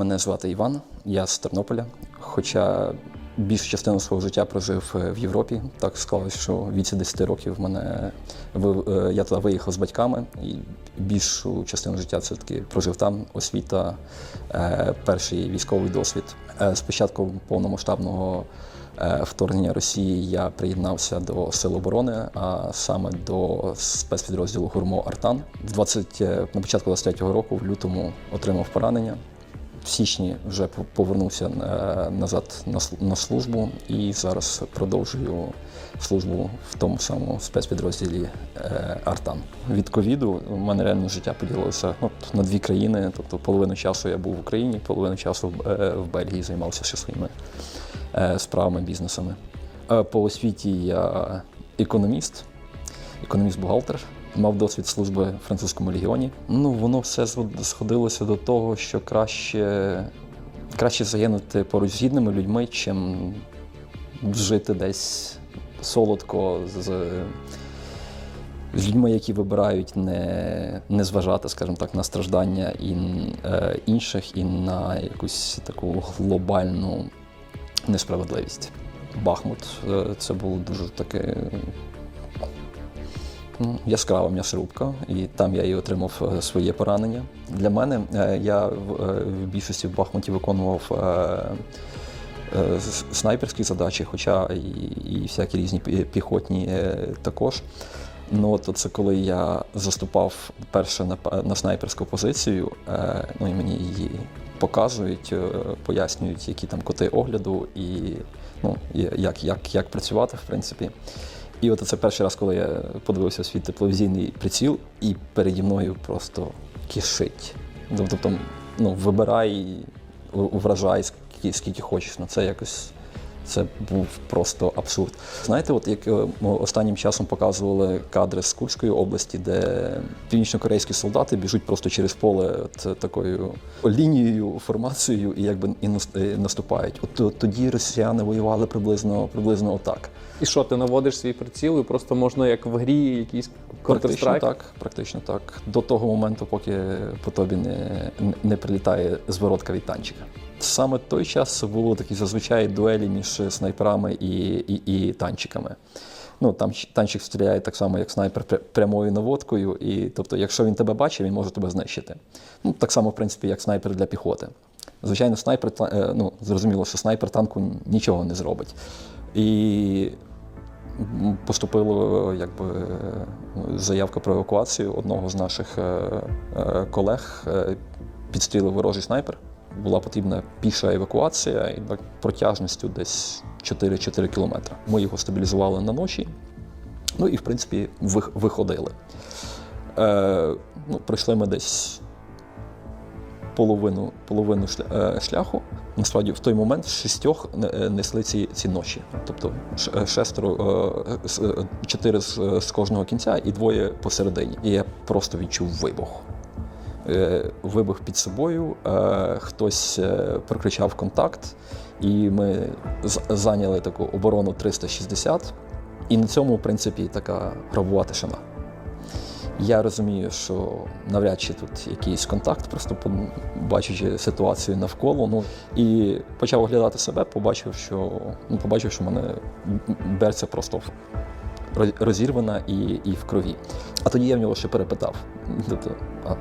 Мене звати Іван, я з Тернополя. Хоча більшу частину свого життя прожив е, в Європі. Так склалось, що в віці 10 років мене е, я туди виїхав з батьками, і більшу частину життя все таки прожив там. Освіта, е, перший військовий досвід. Е, З початку повномасштабного вторгнення Росії я приєднався до Сил оборони, а саме до спецпідрозділу Гурмо Артан. В 20, е, на початку 23-го року, в лютому, отримав поранення. В січні вже повернувся е, назад на службу і зараз продовжую службу в тому самому спецпідрозділі е, Артан. Від ковіду у мене реально життя поділилося ну, на дві країни. Тобто половину часу я був в Україні, половину часу в, е, Бельгії займався ще своїми справами, бізнесами. По освіті я економіст, економіст-бухгалтер. Мав досвід служби в французькому легіоні. Ну, воно все сходилося до того, що краще, краще загинути поруч з гідними людьми, чим жити десь солодко з, з людьми, які вибирають не, не зважати, скажімо так, на страждання і, е, інших і на якусь таку глобальну несправедливість. Бахмут е, це було дуже таке яскрава м'ясорубка, і там я і отримав е, своє поранення. Для мене е, я в, е, більшості в Бахмуті виконував снайперські задачі, хоча і, і всякі різні піхотні також. Ну, от це коли я заступав перше на, на снайперську позицію, е, ну і мені її показують, е, пояснюють, які там коти огляду і ну, як, як, як працювати, в принципі. І от це перший раз, коли я подивився свій тепловізійний приціл, і переді мною просто кишить. Тобто, ну, вибирай, вражай скільки, скільки хочеш. Ну, це якось. Це був просто абсурд. Знаєте, от як е, останнім часом показували кадри з Курської області, де північнокорейські солдати біжуть просто через поле от такою лінією, формацією і якби і і наступають. От тоді росіяни воювали приблизно приблизно отак. І що, ти наводиш свій приціл і просто можна як в грі якийсь Практично так, практично так. До того моменту, поки по тобі не, не прилітає зворотка від танчика. Саме той час було такі зазвичай дуелі між снайперами і, і, і танчиками. Ну, там танчик стріляє так само, як снайпер прямою наводкою, і тобто, якщо він тебе бачить, він може тебе знищити. Ну, так само, в принципі, як снайпер для піхоти. Звичайно, снайпер, е, ну, зрозуміло, що снайпер танку нічого не зробить. І Поступила якби заявка про евакуацію одного з наших е, е, колег. Підстрілив ворожий снайпер. Була потрібна піша евакуація протяжністю десь 4-4 кілометри. Ми його стабілізували на ночі, ну і в принципі вих- виходили. Е, ну, пройшли ми десь половину, половину е, шляху. Насправді, в той момент шістьох е, несли ці, ці ноші. Тобто е, шестеро, чотири з кожного кінця і двоє посередині. І я просто відчув вибух. Е, Вибух під собою, е, хтось е, прокричав контакт, і ми зайняли таку оборону 360. І на цьому, в принципі, така гробова тишина. Я розумію, що навряд чи тут якийсь контакт, просто бачачи ситуацію навколо. Ну і почав оглядати себе, побачив, що ну, побачив, що в мене берця просто розірвана і, і в крові. А тоді я в нього ще перепитав. Тобто, а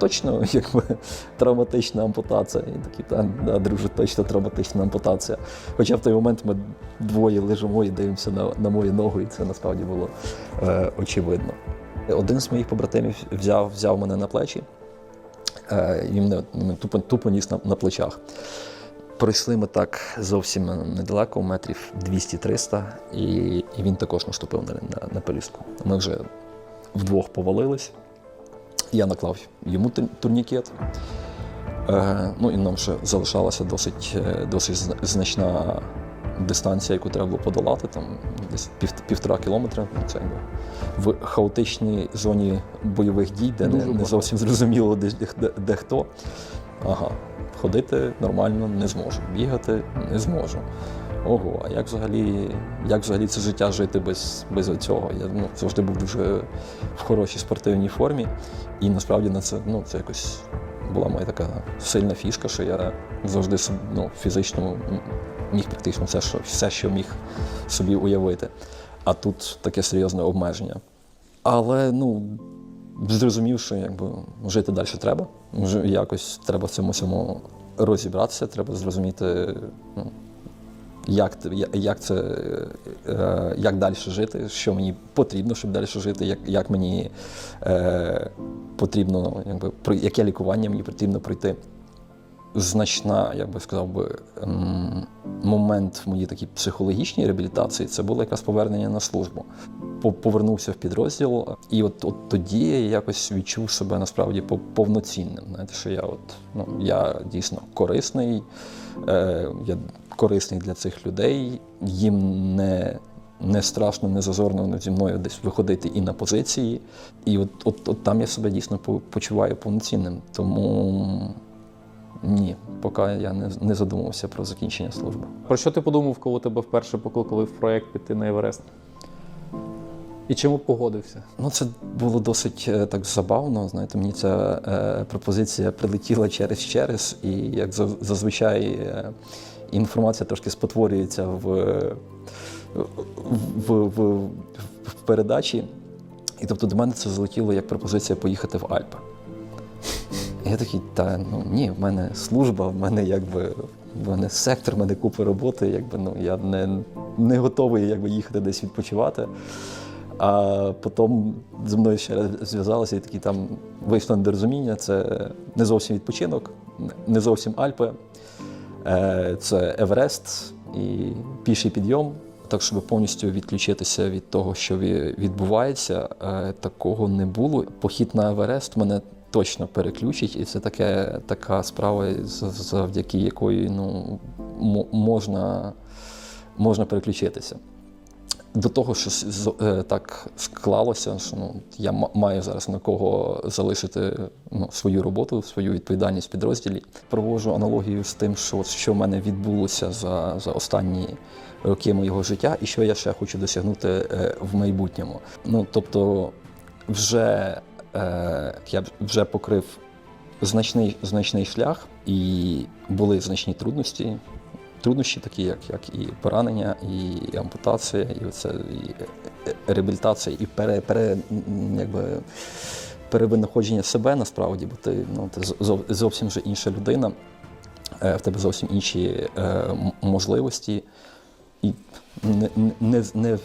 точно якби травматична ампутація? І такий, та да, друже, точно травматична ампутація. Хоча в той момент ми двоє лежимо і дивимося на, на мою ногу, і це насправді було е, очевидно. Один з моїх побратимів взяв, взяв мене на плечі, е, і мене мене тупо, тупо ніс на, на плечах. Пройшли ми так зовсім недалеко, метрів 200-300, і, і він також наступив на, на, на пелюстку. Ми вже вдвох повалились. Я наклав йому турнікет. Е, ну і нам ще залишалася досить, е, досить значна дистанція, яку треба було подолати, там десь пів, півтора кілометра. Це якби в хаотичній зоні бойових дій, де не, Дуже не зовсім зрозуміло, де, де, де хто. Ага, ходити нормально не зможу, бігати не зможу. Ого, а як взагалі, як взагалі це життя жити без, без цього? Я ну, завжди був дуже в хорошій спортивній формі, і насправді на це, ну, це якось була моя така сильна фішка, що я завжди ну, фізично міг практично все, що, все, що міг собі уявити. А тут таке серйозне обмеження. Але ну, зрозумів, що якби, жити далі треба. Якось треба в цьому всьому розібратися, треба зрозуміти, ну, як, як це е, як далі жити, що мені потрібно, щоб далі жити, як, як мені е, потрібно, якби, про- яке лікування мені потрібно пройти. Значна, я би сказав би, ем, момент в моїй такій психологічній реабілітації це було якраз повернення на службу. Повернувся в підрозділ, і от, от тоді я якось відчув себе насправді по- повноцінним. Знаєте, що я от ну я дійсно корисний, е, я корисний для цих людей. Їм не, не страшно, не зазорно зі мною десь виходити і на позиції. І от, от, от там я себе дійсно по- почуваю повноцінним. Тому ні, поки я не, не задумувався про закінчення служби. Про що ти подумав, коли тебе вперше покликали в проєкт піти на Еверест? І чому погодився? Ну, це було досить е, так забавно. Знаєте, мені ця е, пропозиція прилетіла через через, і як зазвичай е, інформація трошки спотворюється в, в, в, в, в передачі. І тобто до мене це залетіло як пропозиція поїхати в Альпи. Я такий, та ну ні, в мене служба, в мене якби в мене сектор, в мене купа роботи, якби ну я не, не готовий якби, їхати десь відпочивати. А потім зі мною ще раз зв'язалися і такі там вийшло недорозуміння. Це не зовсім відпочинок, не зовсім Альпи, е, це Еверест і піший підйом. Так, щоб повністю відключитися від того, що відбувається, е, такого не було. Похід на Еверест мене точно переключить, і це таке, така справа, завдяки якої ну, можна, можна переключитися. До того, що е, так склалося, що ну, я маю зараз на кого залишити ну, свою роботу, свою відповідальність в підрозділі. Проводжу аналогію з тим, що, що в мене відбулося за, за останні роки моєго життя, і що я ще хочу досягнути е, в майбутньому. Ну, тобто, вже я вже покрив значний, значний шлях, і були значні трудності. Труднощі, такі, як, як і поранення, і ампутація, і оце і е, реабілітація, і пере, пере, якби, перевинаходження себе насправді, бо ти, ну, ти зовсім вже інша людина, е, в тебе зовсім інші е, можливості. І не, не, не,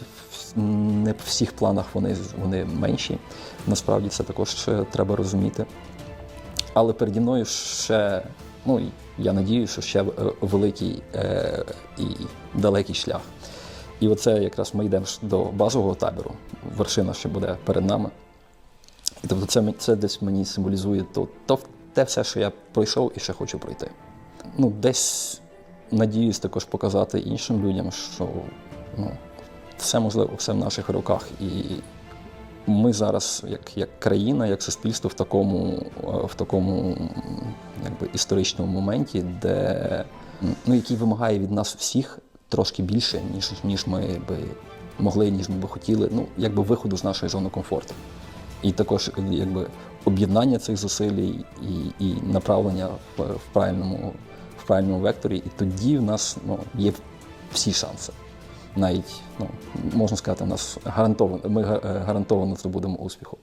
не в всіх планах вони, вони менші. Насправді це також е, треба розуміти. Але переді мною ще, ну я надію, що ще е, великий е, і далекий шлях. І оце якраз ми йдемо до базового табору. Вершина ще буде перед нами. І тобто це, це десь мені символізує то, то те все, що я пройшов і ще хочу пройти. Ну, десь надіюсь також показати іншим людям, що ну, все можливо, все в наших руках. І ми зараз, як, як країна, як суспільство, в такому, е, в такому якби, історичному моменті, де, ну, який вимагає від нас всіх трошки більше, ніж, ніж ми би могли, ніж ми би хотіли, ну, якби виходу з нашої зони комфорту. І також якби, об'єднання цих зусиль і, і направлення в, в, правильному, правильному векторі. І тоді в нас ну, є всі шанси. Навіть ну, можна сказати, у нас гарантовано, ми е, гарантовано здобудемо успіху.